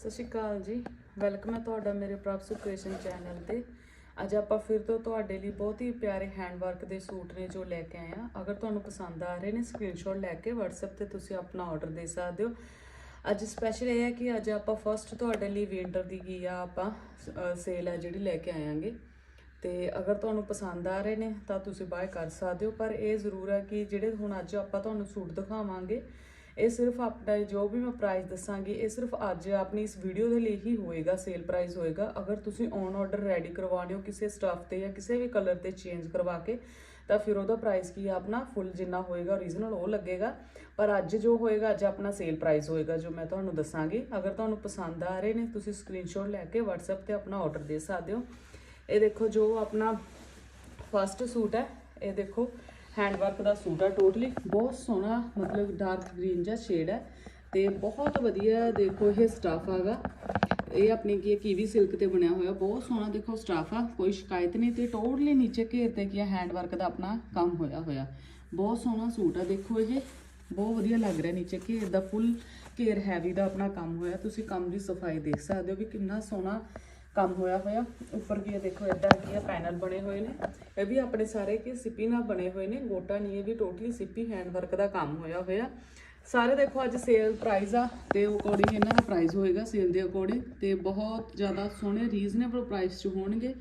ਸਤਿ ਸ਼੍ਰੀ ਅਕਾਲ ਜੀ। ਵੈਲਕਮ ਹੈ ਤੁਹਾਡਾ ਮੇਰੇ ਪ੍ਰਭ ਸੁਕ੍ਰੇਸ਼ਨ ਚੈਨਲ ਤੇ। ਅੱਜ ਆਪਾਂ ਫਿਰ ਤੋਂ ਤੁਹਾਡੇ ਲਈ ਬਹੁਤ ਹੀ ਪਿਆਰੇ ਹੈਂਡਵਰਕ ਦੇ ਸੂਟ ਨੇ ਜੋ ਲੈ ਕੇ ਆਏ ਆ ਅਗਰ ਤੁਹਾਨੂੰ ਪਸੰਦ ਆ ਰਹੇ ਨੇ ਸਕਰੀਨਸ਼ਾਟ ਲੈ ਕੇ WhatsApp ਤੇ ਤੁਸੀਂ ਆਪਣਾ ਆਰਡਰ ਦੇ ਸਕਦੇ ਹੋ। ਅੱਜ ਸਪੈਸ਼ਲ ਇਹ ਹੈ ਕਿ ਅੱਜ ਆਪਾਂ ਫਸਟ ਤੁਹਾਡੇ ਲਈ ਵਿੰਟਰ ਦੀ ਕੀ ਆ ਆਪਾਂ ਸੇਲ ਆ ਜਿਹੜੀ ਲੈ ਕੇ ਆਵਾਂਗੇ ਤੇ ਅਗਰ ਤੁਹਾਨੂੰ ਪਸੰਦ ਆ ਰਹੇ ਨੇ ਤਾਂ ਤੁਸੀਂ ਬਾਏ ਕਰ ਸਕਦੇ ਹੋ। ਪਰ ਇਹ ਜ਼ਰੂਰ ਹੈ ਕਿ ਜਿਹੜੇ ਹੁਣ ਅੱਜ ਆਪਾਂ ਤੁਹਾਨੂੰ ਸੂਟ ਦਿਖਾਵਾਂਗੇ ਇਹ ਸਿਰਫ ਆਪਣਾ ਜੋ ਵੀ ਮੈਂ ਪ੍ਰਾਈਸ ਦੱਸਾਂਗੀ, ਇਹ ਸਿਰਫ ਅੱਜ ਆਪਣੀ ਇਸ ਵੀਡੀਓ ਦੇ ਲਈ ਹੀ ਹੋਏਗਾ ਸੇਲ ਪ੍ਰਾਈਸ ਹੋਏਗਾ। ਅਗਰ ਤੁਸੀਂ ਔਨ ਆਰਡਰ ਰੈਡੀ ਕਰਵਾਉਣੇ ਹੋ ਕਿਸੇ ਸਟਾਫ ਤੇ ਜਾਂ ਕਿਸੇ ਵੀ ਕਲਰ ਤੇ ਚੇਂਜ ਕਰਵਾ ਕੇ, ਤਾਂ ਫਿਰ ਉਹਦਾ ਪ੍ਰਾਈਸ ਕੀ ਆ? ਆਪਣਾ ਫੁੱਲ ਜਿੰਨਾ ਹੋਏਗਾ ਓਰੀਜਨਲ ਉਹ ਲੱਗੇਗਾ। ਪਰ ਅੱਜ ਜੋ ਹੋਏਗਾ, ਅੱਜ ਆਪਣਾ ਸੇਲ ਪ੍ਰਾਈਸ ਹੋਏਗਾ, ਜੋ ਮੈਂ ਤੁਹਾਨੂੰ ਦੱਸਾਂਗੀ। ਅਗਰ ਤੁਹਾਨੂੰ ਪਸੰਦ ਆ ਰਹੇ ਨੇ, ਤੁਸੀਂ ਸਕਰੀਨਸ਼ਾਟ ਲੈ ਕੇ WhatsApp ਤੇ ਆਪਣਾ ਆਰਡਰ ਦੇ ਸਕਦੇ ਹੋ। ਇਹ ਦੇਖੋ ਜੋ ਆਪਣਾ ਫਸਟ ਸੂਟ ਹੈ, ਇਹ ਦੇਖੋ। ਹੈਂਡਵਰਕ ਦਾ ਸੂਟ ਆ ਟੋਟਲੀ ਬਹੁਤ ਸੋਹਣਾ, ਮਤਲਬ ਡਾਰਕ ਗ੍ਰੀਨ ਜਿਹਾ ਸ਼ੇਡ ਹੈ ਤੇ ਬਹੁਤ ਵਧੀਆ ਦੇਖੋ ਇਹ ਸਟਾਫ ਆਗਾ। ਇਹ ਆਪਣੀ ਕੀ ਹੈ ਕੀਵੀ ਸਿਲਕ ਤੇ ਬਣਿਆ ਹੋਇਆ। ਬਹੁਤ ਸੋਹਣਾ ਦੇਖੋ ਸਟਾਫ ਆ। ਕੋਈ ਸ਼ਿਕਾਇਤ ਨਹੀਂ ਤੇ ਟੋਟਲੀ ਨੀਚੇ ਘੇਰ ਤੇ ਕੀ ਹੈ ਹੈਂਡਵਰਕ ਦਾ ਆਪਣਾ ਕੰਮ ਹੋਇਆ ਹੋਇਆ। ਬਹੁਤ ਸੋਹਣਾ ਸੂਟ ਆ। ਦੇਖੋ ਇਹ। ਬਹੁਤ ਵਧੀਆ ਲੱਗ ਰਿਹਾ ਨੀਚੇ ਘੇਰ ਦਾ। ਫੁੱਲ ਘੇਰ ਹੈਵੀ ਦਾ ਆਪਣਾ ਕੰਮ ਹੋਇਆ। ਤੁਸੀਂ ਕੰਮ ਦੀ ਸਫ਼ਾਈ ਦੇਖ ਸਕਦੇ ਹੋ ਵੀ ਕਿੰਨਾ ਸੋਹਣਾ ਕੰਮ ਹੋਇਆ ਹੋਇਆ, ਉੱਪਰ ਕੀ ਇਹ ਦੇਖੋ ਇਦਾਂ ਕੀ ਆ, ਪੈਨਲ ਬਣੇ ਹੋਏ ਨੇ। ਇਹ ਵੀ ਆਪਣੇ ਸਾਰੇ ਕੀ ਸਿੱਪੀ ਨਾਲ ਬਣੇ ਹੋਏ ਨੇ, ਗੋਟਾ ਨਹੀਂ, ਇਹ ਵੀ ਟੋਟਲੀ ਸਿੱਪੀ ਹੈਂਡਵਰਕ ਦਾ ਕੰਮ ਹੋਇਆ ਹੋਇਆ। ਸਾਰੇ ਦੇਖੋ ਅੱਜ ਸੇਲ ਪ੍ਰਾਈਸ ਆ, ਤੇ ਅਕੋਰਡਿੰਗ ਇਹਨਾਂ ਦਾ ਪ੍ਰਾਈਸ ਹੋਏਗਾ ਸੇਲ ਦੇ ਅਕੋਰਡਿੰਗ ਤੇ ਬਹੁਤ ਜ਼ਿਆਦਾ ਸੋਹਣੇ ਰੀਜ਼ਨੇਬਲ ਪ੍ਰਾਈਸ 'ਚ ਹੋਣਗੇ।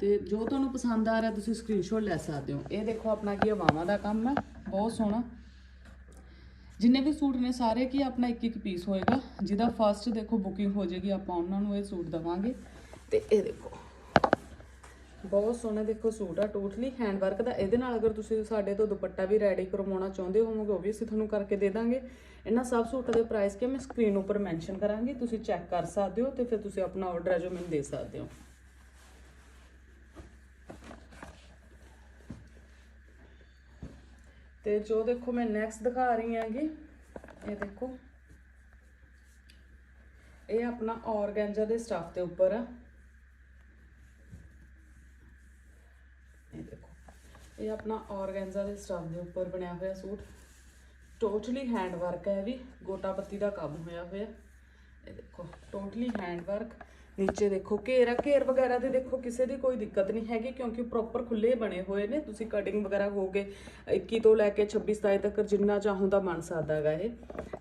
ਤੇ ਜੋ ਤੁਹਾਨੂੰ ਪਸੰਦ ਆ ਰਿਹਾ, ਤੁਸੀਂ ਸਕਰੀਨਸ਼ਾਟ ਲੈ ਸਕਦੇ ਹੋ। ਇਹ ਦੇਖੋ ਆਪਣਾ ਕੀ ਹਵਾਵਾਂ ਦਾ ਕੰਮ ਹੈ ਬਹੁਤ ਸੋਹਣਾ। ਜਿੰਨੇ ਵੀ ਸੂਟ ਨੇ ਸਾਰੇ ਕੀ ਆਪਣਾ ਇੱਕ ਇੱਕ ਪੀਸ ਹੋਏਗਾ? ਜਿਹਦਾ ਫਸਟ ਦੇਖੋ ਬੁਕਿੰਗ ਹੋ ਜਾਏਗੀ, ਆਪਾਂ ਉਹਨਾਂ ਨੂੰ ਇਹ ਸੂਟ ਦਵਾਂਗੇ। ਤੇ ਇਹ ਦੇਖੋ, ਬਹੁਤ ਸੋਹਣਾ ਦੇਖੋ ਸੂਟ ਆ ਟੋਟਲੀ ਹੈਂਡ ਵਰਕ ਦਾ। ਇਹਦੇ ਨਾਲ ਅਗਰ ਤੁਸੀਂ ਸਾਡੇ ਤੋਂ ਦੁਪੱਟਾ ਵੀ ਰੈਡੀ ਕਰਵਾਉਣਾ ਚਾਹੁੰਦੇ ਹੋਵੋਗੇ, ਉਹ ਵੀ ਅਸੀਂ ਤੁਹਾਨੂੰ ਕਰਕੇ ਦੇ ਦਾਂਗੇ। ਇਹਨਾਂ ਸਭ ਸੂਟਾਂ ਦੇ ਪ੍ਰਾਈਸ ਕਿ ਮੈਂ ਸਕਰੀਨ ਉੱਪਰ ਮੈਂਸ਼ਨ ਕਰਾਂਗੀ, ਤੁਸੀਂ ਚੈੱਕ ਕਰ ਸਕਦੇ ਹੋ ਤੇ ਫਿਰ ਤੁਸੀਂ ਆਪਣਾ ਆਰਡਰ ਹੈ ਜੋ ਮੈਨੂੰ ਦੇ ਸਕਦੇ ਹੋ। ਤੇ ਜੋ ਦੇਖੋ ਮੈਂ ਨੈਕਸਟ ਦਿਖਾ ਰਹੀ ਹਾਂਗੀ, ਇਹ ਦੇਖੋ। ਇਹ ਆਪਣਾ ਔਰਗੈਂਜਾ ਦੇ ਸਟਫ ਦੇ ਉੱਪਰ ਆ। ਇਹ ਦੇਖੋ, ਇਹ ਆਪਣਾ ਔਰਗੈਂਜ਼ਾ ਦੇ ਸਟਫ ਦੇ ਉੱਪਰ ਬਣਿਆ ਹੋਇਆ ਸੂਟ। ਟੋਟਲੀ ਹੈਂਡ ਵਰਕ ਹੈ ਇਹ ਵੀ ਗੋਟਾ ਪੱਤੀ ਦਾ ਕੰਮ ਹੋਇਆ ਹੋਇਆ। ਇਹ ਦੇਖੋ ਟੋਟਲੀ ਹੈਂਡ ਵਰਕ ਨੀਚੇ ਦੇਖੋ, ਘੇਰਾ, ਘੇਰ ਵਗੈਰਾ ਦੇ ਦੇਖੋ, ਕਿਸੇ ਦੀ ਕੋਈ ਦਿੱਕਤ ਨਹੀਂ ਹੈਗੀ ਕਿਉਂਕਿ ਪ੍ਰੋਪਰ ਖੁੱਲੇ ਬਣੇ ਹੋਏ ਨੇ। ਤੁਸੀਂ ਕਟਿੰਗ ਵਗੈਰਾ ਹੋ ਕੇ 21 ਤੋਂ ਲੈ ਕੇ 26 27 ਤੱਕ ਜਿੰਨਾ ਚਾਹੋ ਤਾਂ ਬਣ ਸਕਦਾ ਹੈਗਾ ਇਹ।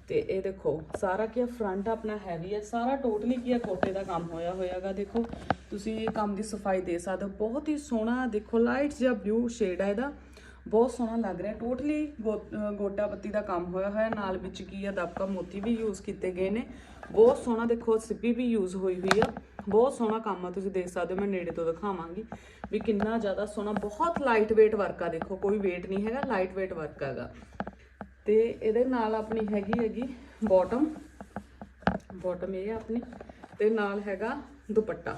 ਤੇ ਇਹ ਦੇਖੋ, ਸਾਰਾ ਕੀ ਫਰੰਟ ਆਪਣਾ ਹੈਵੀ ਹੈ ਸਾਰਾ ਟੋਟਲੀ ਕੀ ਹੈ ਕੋਟੇ ਦਾ ਕੰਮ ਹੋਇਆ ਹੋਇਆਗਾ ਦੇਖੋ, ਤੁਸੀਂ ਇਹ ਕੰਮ ਦੀ ਸਫ਼ਾਈ ਦੇ ਸਕਦੇ ਹੋ। ਬਹੁਤ ਹੀ ਸੋਹਣਾ, ਦੇਖੋ ਲਾਈਟ ਜਿਹਾ ਬਲੂ ਸ਼ੇਡ ਹੈ ਇਹਦਾ। ਬਹੁਤ ਸੋਹਣਾ ਲੱਗ ਰਿਹਾ। ਟੋਟਲੀ ਗੋਟਾ ਪੱਤੀ ਦਾ ਕੰਮ ਹੋਇਆ ਹੋਇਆ। ਨਾਲ ਵਿੱਚ ਕੀ ਆ, ਦਬਕਾ ਮੋਤੀ ਵੀ ਯੂਜ਼ ਕੀਤੇ ਗਏ ਨੇ। ਬਹੁਤ ਸੋਹਣਾ ਦੇਖੋ, ਸਿੱਪੀ ਵੀ ਯੂਜ਼ ਹੋਈ ਹੋਈ ਆ। ਬਹੁਤ ਸੋਹਣਾ ਕੰਮ ਆ, ਤੁਸੀਂ ਦੇਖ ਸਕਦੇ ਹੋ, ਮੈਂ ਨੇੜੇ ਤੋਂ ਦਿਖਾਵਾਂਗੀ। ਵੀ ਕਿੰਨਾ ਜ਼ਿਆਦਾ ਸੋਹਣਾ, ਬਹੁਤ ਲਾਈਟ weight ਵਰਕ ਆ ਦੇਖੋ, ਕੋਈ weight ਨਹੀਂ ਹੈਗਾ ਲਾਈਟ weight ਵਰਕ ਹੈਗਾ। ਤੇ ਇਹਦੇ ਨਾਲ ਆਪਣੀ ਹੈਗੀ ਹੈਗੀ ਬਾਟਮ ਬਾਟਮ ਇਹ ਆ ਆਪਣੀ। ਤੇ ਨਾਲ ਹੈਗਾ ਦੁਪੱਟਾ।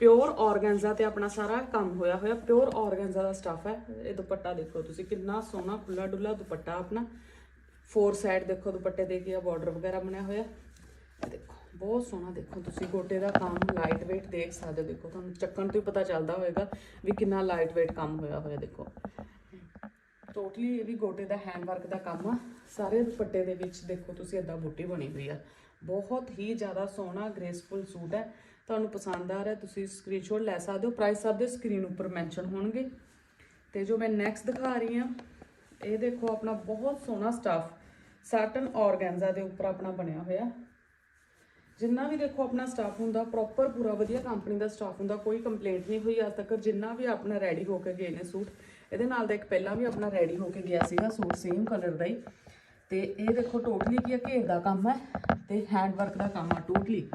ਪਿਓਰ ਔਰਗੈਂਜ਼ਾ ਤੇ ਆਪਣਾ ਸਾਰਾ ਕੰਮ ਹੋਇਆ ਹੋਇਆ। ਪਿਓਰ ਔਰਗੈਂਜ਼ਾ ਦਾ ਸਟੱਫ ਹੈ। ਇਹ ਦੁਪੱਟਾ ਦੇਖੋ ਤੁਸੀਂ, ਕਿੰਨਾ ਸੋਹਣਾ ਖੁੱਲਾ ਡੁੱਲਾ ਦੁਪੱਟਾ ਆਪਣਾ। ਫੋਰ ਸਾਈਡ ਦੇਖੋ ਦੁਪੱਟੇ ਦੇ ਕੀ ਆ ਬਾਰਡਰ ਵਗੈਰਾ ਬਣਿਆ ਹੋਇਆ। ਦੇਖੋ, ਬਹੁਤ ਸੋਹਣਾ ਦੇਖੋ ਤੁਸੀਂ ਗੋਟੇ ਦਾ ਕੰਮ ਲਾਈਟ weight ਦੇਖ ਸਕਦੇ ਹੋ। ਦੇਖੋ ਤੁਹਾਨੂੰ ਚੱਕਣ ਤੋਂ ਹੀ ਪਤਾ ਚੱਲਦਾ ਹੋਵੇਗਾ ਵੀ ਕਿੰਨਾ ਲਾਈਟ weight ਕੰਮ ਹੋਇਆ ਹੋਇਆ, ਦੇਖੋ। ਟੋਟਲੀ ਇਹ ਵੀ ਗੋਟੇ ਦਾ ਹੈਂਡ ਵਰਕ ਦਾ ਕੰਮ ਆ। ਸਾਰੇ ਦੁਪੱਟੇ ਦੇ ਵਿੱਚ ਦੇਖੋ ਤੁਸੀਂ ਇਦਾਂ ਬੂਟੀ ਬਣੀ ਹੋਈ ਆ। ਬਹੁਤ ਹੀ ਜ਼ਿਆਦਾ ਸੋਹਣਾ ਗ੍ਰੇਸਫੁਲ ਸੂਟ ਹੈ। ਤੁਹਾਨੂੰ ਪਸੰਦ ਆ ਰਿਹਾ, ਤੁਸੀਂ ਸਕਰੀਨਸ਼ਾਟ ਲੈ ਸਕਦੇ ਹੋ। ਪ੍ਰਾਈਸ ਸਭ ਦੇ ਸਕਰੀਨ ਉੱਪਰ ਮੈਂਸ਼ਨ ਹੋਣਗੇ। ਤੇ ਜੋ ਮੈਂ ਨੈਕਸਟ ਦਿਖਾ ਰਹੀ ਹਾਂ, ਇਹ ਦੇਖੋ ਆਪਣਾ ਬਹੁਤ ਸੋਹਣਾ ਸਟਫ ਸਾਟਨ ਔਰਗੈਂਜ਼ਾ ਦੇ ਉੱਪਰ ਆਪਣਾ ਬਣਿਆ ਹੋਇਆ। ਜਿੰਨਾ ਵੀ ਦੇਖੋ ਆਪਣਾ ਸਟਾਫ ਹੁੰਦਾ ਪ੍ਰੋਪਰ ਪੂਰਾ ਵਧੀਆ ਕੰਪਨੀ ਦਾ ਸਟਾਫ ਹੁੰਦਾ, ਕੋਈ ਕੰਪਲੇਂਟ ਨਹੀਂ ਹੋਈ। ਅੱਜ ਤੱਕ ਜਿੰਨਾ ਵੀ ਆਪਣਾ ਰੈਡੀ ਹੋ ਕੇ ਗਏ ਨੇ ਸੂਟ, ਇਹਦੇ ਨਾਲ ਦਾ ਇੱਕ ਪਹਿਲਾਂ ਵੀ ਆਪਣਾ ਰੈਡੀ ਹੋ ਕੇ ਗਿਆ ਸੀਗਾ ਸੂਟ ਸੇਮ ਕਲਰ ਦਾ ਹੀ। ਤੇ ਇਹ ਦੇਖੋ ਟੋਟਲੀ ਕੀ ਹੈ ਘੇਰ ਦਾ ਕੰਮ ਹੈ ਤੇ ਹੈਂਡ ਵਰਕ ਦਾ ਕੰਮ ਆ ਟੋਟਲੀ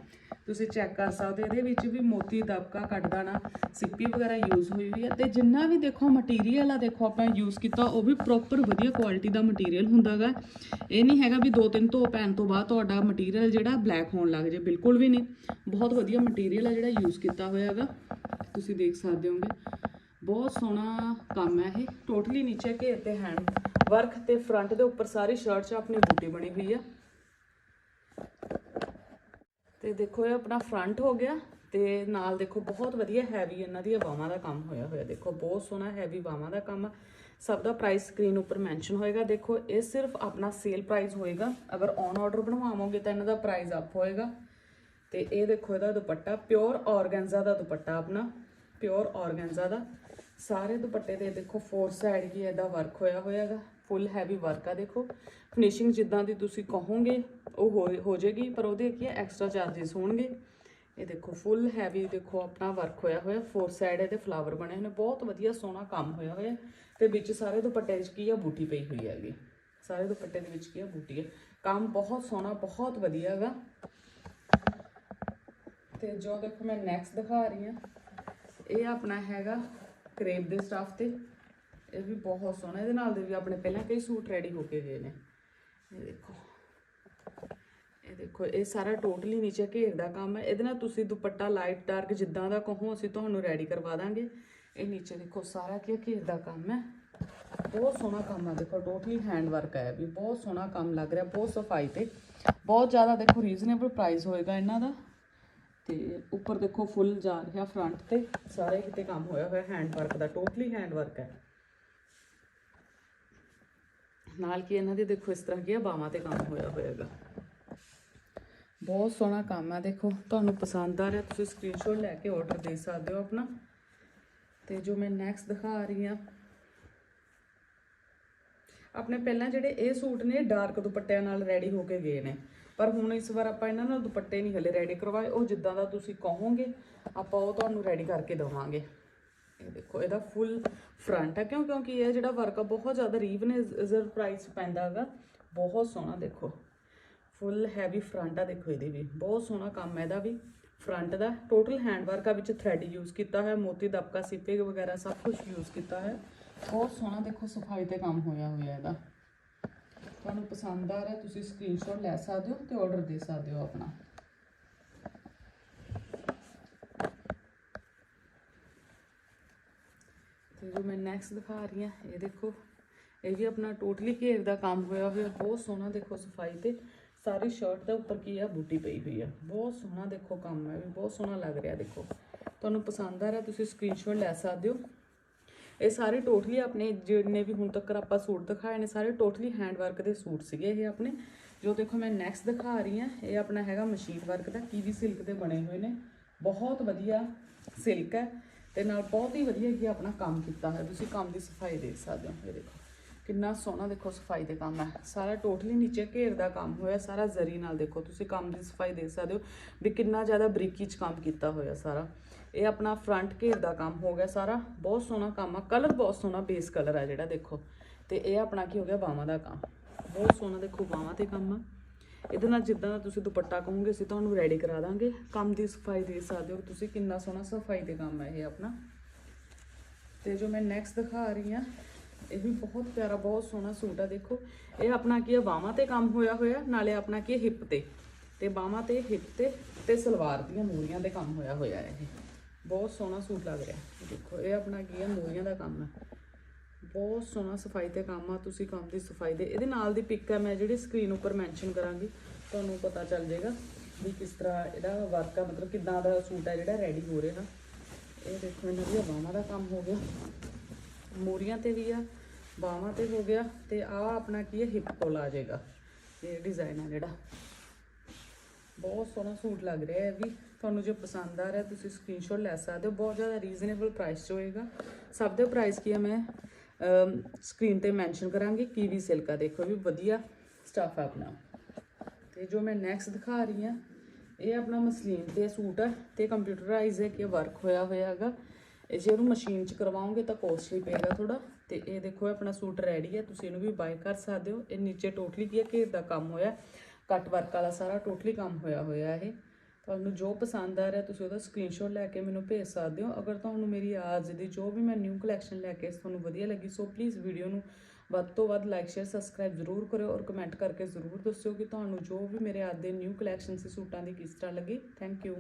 ਤੁਸੀਂ ਚੈੱਕ ਕਰ ਸਕਦੇ ਹੋ, ਇਹਦੇ ਵਿੱਚ ਵੀ ਮੋਤੀ ਦਬਕਾ ਕੱਢਦਾ ਨਾ ਸਿੱਪੀ ਵਗੈਰਾ ਯੂਜ਼ ਹੋਈ ਹੋਈ ਹੈ ਤੇ ਜਿੰਨਾ ਵੀ ਦੇਖੋ ਮਟੀਰੀਅਲ ਆ, ਦੇਖੋ ਆਪਾਂ ਯੂਜ਼ ਕੀਤਾ, ਉਹ ਵੀ ਪ੍ਰੋਪਰ ਵਧੀਆ ਕੁਆਲਿਟੀ ਦਾ ਮਟੀਰੀਅਲ ਹੁੰਦਾਗਾ। ਇਹ ਨਹੀਂ ਹੈਗਾ ਵੀ ਦੋ ਤਿੰਨ ਧੋ ਪੈਣ ਤੋਂ ਬਾਅਦ ਤੁਹਾਡਾ ਮਟੀਰੀਅਲ ਜਿਹੜਾ ਬਲੈਕ ਹੋਣ ਲੱਗ ਜੇ ਬਿਲਕੁਲ ਵੀ ਨਹੀਂ। ਬਹੁਤ ਵਧੀਆ ਮਟੀਰੀਅਲ ਆ ਜਿਹੜਾ ਯੂਜ਼ ਕੀਤਾ ਹੋਇਆ ਹੈਗਾ। ਤੁਸੀਂ ਦੇਖ ਸਕਦੇ ਹੋਗੇ। ਬਹੁਤ ਸੋਹਣਾ ਕੰਮ ਹੈ ਇਹ। ਟੋਟਲੀ ਨੀਚੇ ਘੇਰ ਤੇ ਹੈਂਡ ਵਰਕ ਤੇ ਫਰੰਟ ਦੇ ਉੱਪਰ ਸਾਰੀ ਸ਼ਰਟ 'ਚ ਆਪਣੀ ਬੂਟੇ ਬਣੀ ਹੋਈ ਆ। ਤੇ ਦੇਖੋ ਇਹ ਆਪਣਾ ਫਰੰਟ ਹੋ ਗਿਆ ਤੇ ਨਾਲ ਦੇਖੋ ਬਹੁਤ ਵਧੀਆ ਹੈਵੀ ਇਹਨਾਂ ਦੀਆਂ ਬਾਹਾਂ ਦਾ ਕੰਮ ਹੋਇਆ ਹੋਇਆ। ਦੇਖੋ ਬਹੁਤ ਸੋਹਣਾ ਹੈਵੀ ਬਾਹਾਂ ਦਾ ਕੰਮ ਸਭ ਦਾ ਪ੍ਰਾਈਸ ਸਕਰੀਨ ਉੱਪਰ ਮੈਂਸ਼ਨ ਹੋਏਗਾ। ਦੇਖੋ ਇਹ ਸਿਰਫ ਆਪਣਾ ਸੇਲ ਪ੍ਰਾਈਸ ਹੋਏਗਾ। ਅਗਰ ਔਨ ਆਰਡਰ ਬਣਵਾਵਾਂਗੇ ਤਾਂ ਇਹਨਾਂ ਦਾ ਪ੍ਰਾਈਸ ਅਪ ਹੋਏਗਾ। ਤੇ ਇਹ ਦੇਖੋ ਇਹਦਾ ਦੁਪੱਟਾ ਪਿਓਰ ਔਰਗੈਂਜ਼ਾ ਦਾ ਦੁਪੱਟਾ ਆਪਣਾ। ਪਿਓਰ ਔਰਗੈਂਜ਼ਾ ਦਾ। ਸਾਰੇ ਦੁਪੱਟੇ ਤੇ ਦੇਖੋ ਫੋਰ ਸਾਈਡ ਹੀ ਇਹਦਾ ਵਰਕ ਹੋਇਆ ਹੋਇਆਗਾ। ਫੁੱਲ ਹੈਵੀ ਵਰਕ ਆ ਦੇਖੋ। ਫਿਨਿਸ਼ਿੰਗ ਜਿੱਦਾਂ ਦੀ ਤੁਸੀਂ ਕਹੋਗੇ, ਉਹ ਹੋ ਹੋ ਜਾਏਗੀ, ਪਰ ਉਹਦੇ ਕੀ ਐਕਸਟਰਾ ਚਾਰजेस ਹੋਣਗੇ। ਇਹ ਦੇਖੋ ਫੁੱਲ ਹੈਵੀ ਦੇਖੋ, ਆਪਣਾ ਵਰਕ ਹੋਇਆ ਹੋਇਆ। ਫੋਰ ਸਾਈਡ ਇਹਦੇ ਫਲਾਵਰ ਬਣੇ ਹੋਏ ਨੇ। ਬਹੁਤ ਵਧੀਆ ਸੋਹਣਾ ਕੰਮ ਹੋਇਆ ਹੋਇਆ। ਤੇ ਵਿੱਚ ਸਾਰੇ ਦੁਪੱਟੇ ਵਿੱਚ ਕੀ ਆ, ਬੂਟੀ ਪਈ ਹੋਈ ਹੈਗੀ। ਸਾਰੇ ਦੁਪੱਟੇ ਦੇ ਵਿੱਚ ਕੀ ਆ, ਬੂਟੀ ਹੈ ਕੰਮ ਬਹੁਤ ਸੋਹਣਾ, ਬਹੁਤ ਵਧੀਆ ਹੈਗਾ ਤੇ ਜੋ ਦੇਖੋ, ਮੈਂ ਨੈਕਸਟ ਦਿਖਾ ਰਹੀ ਹਾਂ ਇਹ ਆਪਣਾ ਹੈਗਾ ਕਰੇਪ ਦੇ ਸਟਾਫ ਤੇ। ਇਹ ਵੀ ਬਹੁਤ ਸੋਹਣਾ ਇਹਦੇ ਨਾਲ ਦੇ ਵੀ ਆਪਣੇ ਪਹਿਲਾਂ ਕਈ ਸੂਟ ਰੈਡੀ ਹੋ ਕੇ ਗਏ ਨੇ। ਇਹ ਦੇਖੋ। ਇਹ ਦੇਖੋ ਇਹ ਸਾਰਾ ਟੋਟਲੀ ਨੀਚੇ ਘੇਰ ਦਾ ਕੰਮ ਹੈ। ਇਹਦੇ ਨਾਲ ਤੁਸੀਂ ਦੁਪੱਟਾ ਲਾਈਟ ਡਾਰਕ ਜਿੱਦਾਂ ਦਾ ਕਹੋ ਅਸੀਂ ਤੁਹਾਨੂੰ ਰੈਡੀ ਕਰਵਾ ਦਾਂਗੇ। ਇਹ ਨੀਚੇ ਦੇਖੋ ਸਾਰਾ ਕੀ ਹੈ, ਘੇਰ ਦਾ ਕੰਮ ਹੈ। ਬਹੁਤ ਸੋਹਣਾ ਕੰਮ ਆ ਦੇਖੋ ਟੋਟਲੀ ਹੈਂਡ ਵਰਕ ਹੈ ਇਹ ਵੀ। ਬਹੁਤ ਸੋਹਣਾ ਕੰਮ ਲੱਗ ਰਿਹਾ ਬਹੁਤ ਸਫ਼ਾਈ ਤੇ। ਬਹੁਤ ਜ਼ਿਆਦਾ ਦੇਖੋ ਰੀਜ਼ਨੇਬਲ ਪ੍ਰਾਈਸ ਹੋਏਗਾ ਇਹਨਾਂ ਦਾ। ਤੇ ਉੱਪਰ ਦੇਖੋ ਫੁੱਲ ਜਾ ਰਿਹਾ ਫਰੰਟ ਤੇ। ਸਾਰੇ ਕਿਤੇ ਕੰਮ ਹੋਇਆ ਹੋਇਆ ਹੈਂਡ ਵਰਕ ਦਾ ਟੋਟਲੀ ਹੈਂਡ ਵਰਕ ਹੈ। ਨਾਲ ਕੀ ਇਹਨਾਂ ਦੇ ਦੇਖੋ, ਇਸ ਤਰ੍ਹਾਂ ਕੀ ਆ ਬਾਹਾਂ ਤੇ ਕੰਮ ਹੋਇਆ ਹੋਇਆਗਾ ਬਹੁਤ ਸੋਹਣਾ ਕੰਮ ਹੈ, ਦੇਖੋ। ਤੁਹਾਨੂੰ ਪਸੰਦ ਆ ਰਿਹਾ, ਤੁਸੀਂ ਸਕਰੀਨਸ਼ਾਟ ਲੈ ਕੇ ਆਰਡਰ ਦੇ ਸਕਦੇ ਹੋ ਆਪਣਾ। ਤੇ ਜੋ ਮੈਂ ਨੈਕਸਟ ਦਿਖਾ ਰਹੀ ਹਾਂ। ਆਪਣੇ ਪਹਿਲਾਂ ਜਿਹੜੇ ਇਹ ਸੂਟ ਨੇ ਡਾਰਕ ਦੁਪੱਟਿਆਂ ਨਾਲ ਰੈਡੀ ਹੋ ਕੇ ਗਏ ਨੇ। ਪਰ ਹੁਣ ਇਸ ਵਾਰ ਆਪਾਂ ਇਹਨਾਂ ਨਾਲ ਦੁਪੱਟੇ ਨਹੀਂ ਹਲੇ ਰੈਡੀ ਕਰਵਾਏ। ਉਹ ਜਿੱਦਾਂ ਦਾ ਤੁਸੀਂ ਕਹੋਗੇ, ਆਪਾਂ ਉਹ ਤੁਹਾਨੂੰ ਰੈਡੀ ਕਰਕੇ ਦੇਵਾਂਗੇ। ਇਹ ਦੇਖੋ, ਇਹਦਾ ਫੁੱਲ ਫਰੰਟ ਹੈ ਕਿਉਂ ਕਿਉਂਕਿ ਇਹ ਜਿਹੜਾ ਵਰਕ ਆ, ਬਹੁਤ ਜ਼ਿਆਦਾ ਰੀਵਨੇਜ਼ਰ ਪ੍ਰਾਈਸ ਪੈਂਦਾ ਹੈਗਾ। ਬਹੁਤ ਸੋਹਣਾ ਦੇਖੋ। ਫੁੱਲ ਹੈਵੀ ਫਰੰਟ ਆ ਦੇਖੋ ਇਹਦੇ ਵੀ। ਬਹੁਤ ਸੋਹਣਾ ਕੰਮ ਹੈ ਇਹਦਾ ਵੀ। ਫਰੰਟ ਦਾ ਟੋਟਲ ਹੈਂਡ ਵਰਕ ਆ ਵਿੱਚ ਥ੍ਰੈਡ ਯੂਜ਼ ਕੀਤਾ ਹੈ ਮੋਤੀ ਦਬਕਾ, ਸਿੱਪੇ ਵਗੈਰਾ ਸਭ ਕੁਝ ਯੂਜ਼ ਕੀਤਾ ਹੈ ਬਹੁਤ ਸੋਹਣਾ ਦੇਖੋ, ਸਫ਼ਾਈ ਤੇ ਕੰਮ ਹੋਇਆ ਹੋਇਆ ਇਹਦਾ। ਤੁਹਾਨੂੰ ਪਸੰਦ ਆ ਰਿਹਾ, ਤੁਸੀਂ ਸਕਰੀਨਸ਼ਾਟ ਲੈ ਸਕਦੇ ਹੋ ਤੇ ਆਰਡਰ ਦੇ ਸਕਦੇ ਹੋ ਆਪਣਾ। ਤੇ ਜੋ ਮੈਂ ਨੈਕਸਟ ਦਿਖਾ ਰਹੀ ਹਾਂ, ਇਹ ਦੇਖੋ, ਇਹ ਵੀ ਆਪਣਾ ਟੋਟਲੀ ਘੇਰ ਦਾ ਕੰਮ ਹੋਇਆ ਹੋਇਆ, ਬਹੁਤ ਸੋਹਣਾ ਦੇਖੋ ਸਫ਼ਾਈ ਤੇ। ਸਾਰੀ ਸ਼ਰਟ ਦੇ ਉੱਪਰ ਕੀ ਆ, ਬੂਟੀ ਪਈ ਹੋਈ ਆ। ਬਹੁਤ ਸੋਹਣਾ ਦੇਖੋ ਕੰਮ ਹੈ, ਵੀ ਬਹੁਤ ਸੋਹਣਾ ਲੱਗ ਰਿਹਾ ਦੇਖੋ। ਤੁਹਾਨੂੰ ਪਸੰਦ ਆ ਰਿਹਾ, ਤੁਸੀਂ ਸਕਰੀਨਸ਼ਾਟ ਲੈ ਸਕਦੇ ਹੋ। ਇਹ ਸਾਰੇ ਟੋਟਲੀ ਆਪਣੇ ਜਿੰਨੇ ਵੀ ਹੁਣ ਤੱਕ ਆਪਾਂ ਸੂਟ ਦਿਖਾਏ ਨੇ, ਸਾਰੇ ਟੋਟਲੀ ਹੈਂਡ ਵਰਕ ਦੇ ਸੂਟ ਸੀਗੇ ਇਹ ਆਪਣੇ। ਜੋ ਦੇਖੋ ਮੈਂ ਨੈਕਸਟ ਦਿਖਾ ਰਹੀ ਹਾਂ, ਇਹ ਆਪਣਾ ਹੈਗਾ ਮਸ਼ੀਨ ਵਰਕ ਦਾ ਕੀਵੀ ਸਿਲਕ ਦੇ ਬਣੇ ਹੋਏ ਨੇ। ਬਹੁਤ ਵਧੀਆ ਸਿਲਕ ਹੈ ਤੇ ਨਾਲ ਬਹੁਤ ਹੀ ਵਧੀਆ ਕੀ ਆਪਣਾ ਕੰਮ ਕੀਤਾ ਹੈ ਤੁਸੀਂ ਕੰਮ ਦੀ ਸਫ਼ਾਈ ਦੇਖ ਸਕਦੇ ਹੋ, ਇਹ ਦੇਖੋ। ਕਿੰਨਾ ਸੋਹਣਾ ਦੇਖੋ ਸਫ਼ਾਈ ਦੇ ਕੰਮ ਹੈ। ਸਾਰਾ ਟੋਟਲੀ ਨੀਚੇ ਘੇਰ ਦਾ ਕੰਮ ਹੋਇਆ, ਸਾਰਾ ਜ਼ਰੀ ਨਾਲ ਦੇਖੋ ਤੁਸੀਂ ਕੰਮ ਦੀ ਸਫ਼ਾਈ ਦੇਖ ਸਕਦੇ ਹੋ ਵੀ ਕਿੰਨਾ ਜ਼ਿਆਦਾ ਬਰੀਕੀ ਚ ਕੰਮ ਕੀਤਾ ਹੋਇਆ ਸਾਰਾ। ਇਹ ਆਪਣਾ ਫਰੰਟ ਘੇਰ ਦਾ ਕੰਮ ਹੋ ਗਿਆ ਸਾਰਾ। ਬਹੁਤ ਸੋਹਣਾ ਕੰਮ ਆ ਕਲਰ ਬਹੁਤ ਸੋਹਣਾ ਬੇਸ ਕਲਰ ਆ ਜਿਹੜਾ ਦੇਖੋ। ਤੇ ਇਹ ਆਪਣਾ ਕੀ ਹੋ ਗਿਆ, ਬਾਹਾਂ ਦਾ ਕੰਮ। ਬਹੁਤ ਸੋਹਣਾ ਦੇਖੋ ਬਾਹਾਂ ਤੇ ਕੰਮ ਆ। ਇਹਦੇ ਨਾਲ ਜਿੱਦਾਂ ਦਾ ਤੁਸੀਂ ਦੁਪੱਟਾ ਕਹੋਗੇ, ਅਸੀਂ ਤੁਹਾਨੂੰ ਰੈਡੀ ਕਰਾ ਦਾਂਗੇ। ਕੰਮ ਦੀ ਸਫ਼ਾਈ ਦੇ ਸਕਦੇ ਹੋ ਤੁਸੀਂ, ਕਿੰਨਾ ਸੋਹਣਾ ਸਫ਼ਾਈ ਦੇ ਕੰਮ ਹੈ ਇਹ ਆਪਣਾ। ਤੇ ਜੋ ਮੈਂ ਨੈਕਸਟ ਦਿਖਾ ਰਹੀ ਹਾਂ ਇਹ ਵੀ ਬਹੁਤ ਪਿਆਰਾ, ਬਹੁਤ ਸੋਹਣਾ ਸੂਟ ਆ ਦੇਖੋ। ਇਹ ਆਪਣਾ ਕੀ ਹੈ ਬਾਹਾਂ ਤੇ ਕੰਮ ਹੋਇਆ ਹੋਇਆ, ਨਾਲੇ ਆਪਣਾ ਕੀ ਹੈ ਹਿੱਪ ਤੇ। ਤੇ ਬਾਹਾਂ ਤੇ, ਹਿੱਪ ਤੇ ਤੇ ਸਲਵਾਰ ਦੀਆਂ ਮੂਰੀਆਂ ਦੇ ਕੰਮ ਹੋਇਆ ਹੋਇਆ ਹੈ ਇਹ। ਬਹੁਤ ਸੋਹਣਾ ਸੂਟ ਲੱਗ ਰਿਹਾ। ਦੇਖੋ, ਇਹ ਆਪਣਾ ਕੀ ਹੈ ਮੂਰੀਆਂ ਦਾ ਕੰਮ ਹੈ ਬਹੁਤ ਸੋਹਣਾ ਸਫ਼ਾਈ ਤੇ ਕੰਮ ਆ, ਤੁਸੀਂ ਕੰਮ ਦੀ ਸਫ਼ਾਈ ਦੇ। ਇਹਦੇ ਨਾਲ ਦੀ ਪਿਕ ਹੈ ਮੈਂ ਜਿਹੜੀ ਸਕਰੀਨ ਉੱਪਰ ਮੈਂਸ਼ਨ ਕਰਾਂਗੀ, ਤੁਹਾਨੂੰ ਪਤਾ ਚੱਲ ਜਾਏਗਾ ਵੀ ਕਿਸ ਤਰ੍ਹਾਂ ਇਹਦਾ ਵਰਕ ਆ, ਮਤਲਬ ਕਿਦਾਂ ਦਾ ਸੂਟ ਹੈ ਜਿਹੜਾ ਰੈਡੀ ਹੋ ਰਿਹਾ ਇਹ ਦੇਖੋ, ਇਹਨਾਂ ਦੀਆਂ ਬਾਹਾਂ ਦਾ ਕੰਮ ਹੋ ਗਿਆ। ਮੋਰੀਆਂ ਤੇ ਵੀ ਆ, ਬਾਹਾਂ ਤੇ ਹੋ ਗਿਆ ਤੇ ਆ ਆਪਣਾ ਕੀ ਹੈ ਹਿੱਪ ਕੋਲ ਆ ਜਾਏਗਾ। ਇਹ ਡਿਜ਼ਾਈਨ ਆ ਜਿਹੜਾ। ਬਹੁਤ ਸੋਹਣਾ ਸੂਟ ਲੱਗ ਰਿਹਾ ਹੈ ਇਹ ਵੀ। ਤੁਹਾਨੂੰ ਜੇ ਪਸੰਦ ਆ ਰਿਹਾ, ਤੁਸੀਂ ਸਕਰੀਨਸ਼ਾਟ ਲੈ ਸਕਦੇ ਹੋ। ਬਹੁਤ ਜ਼ਿਆਦਾ ਰੀਜ਼ਨੇਬਲ ਪ੍ਰਾਈਸ 'ਚ ਹੋਏਗਾ। ਸਭ ਦੇ ਪ੍ਰਾਈਸ ਕੀ ਹੈ ਮੈਂ ਸਕਰੀਨ ਤੇ ਮੈਂਸ਼ਨ ਕਰਾਂਗੀ। ਕੀਵੀ ਸਿਲਕਾ ਦੇਖੋ ਵੀ ਵਧੀਆ ਸਟਾਫ ਆ ਆਪਣਾ। ਤੇ ਜੋ ਮੈਂ ਨੈਕਸਟ ਦਿਖਾ ਰਹੀ ਹਾਂ ਇਹ ਆਪਣਾ ਮਸਲੀਨ ਤੇ ਸੂਟ ਆ। ਤੇ ਕੰਪਿਊਟਰਾਈਜ਼ ਹੈ ਕਿ ਵਰਕ ਹੋਇਆ ਹੋਇਆ ਹੈਗਾ। ਜੇ ਉਹਨੂੰ ਮਸ਼ੀਨ 'ਚ ਕਰਵਾਓਗੇ ਤਾਂ ਕੋਸਟਲੀ ਪਏਗਾ ਥੋੜਾ ਤੇ ਇਹ ਦੇਖੋ ਆਪਣਾ ਸੂਟ ਰੈਡੀ ਹੈ, ਤੁਸੀਂ ਇਹਨੂੰ ਵੀ ਬਾਏ ਕਰ ਸਕਦੇ ਹੋ। ਇਹ ਨੀਚੇ ਟੋਟਲੀ ਕੀ ਹੈ ਘੇਰ ਦਾ ਕੰਮ ਹੋਇਆ ਕੱਟ ਵਰਕ ਵਾਲਾ ਸਾਰਾ ਟੋਟਲੀ ਕੰਮ ਹੋਇਆ ਹੋਇਆ ਇਹ। ਤੁਹਾਨੂੰ ਜੋ ਪਸੰਦ ਆ ਰਿਹਾ ਤੁਸੀਂ ਉਹਦਾ ਸਕਰੀਨਸ਼ਾਟ ਲੈ ਕੇ ਮੈਨੂੰ ਭੇਜ ਸਕਦੇ ਹੋ। ਅਗਰ ਤੁਹਾਨੂੰ ਮੇਰੀ ਅੱਜ ਦੀ ਜੋ ਵੀ ਮੈਂ ਨਿਊ ਕਲੈਕਸ਼ਨ ਲੈ ਕੇ ਤੁਹਾਨੂੰ ਵਧੀਆ ਲੱਗੀ, ਸੋ ਪਲੀਜ਼ ਵੀਡੀਓ ਨੂੰ ਵੱਧ ਤੋਂ ਵੱਧ ਲਾਈਕ ਸ਼ੇਅਰ ਸਬਸਕ੍ਰਾਈਬ ਜ਼ਰੂਰ ਕਰਿਓ ਔਰ ਕਮੈਂਟ ਕਰਕੇ ਜ਼ਰੂਰ ਦੱਸਿਓ ਕਿ ਤੁਹਾਨੂੰ ਜੋ ਵੀ ਮੇਰੇ ਅੱਜ ਦੇ ਨਿਊ ਕਲੈਕਸ਼ਨ ਸੀ ਸੂਟਾਂ ਦੀ ਕਿਸ ਤਰ੍ਹਾਂ ਲੱਗੀ। Thank you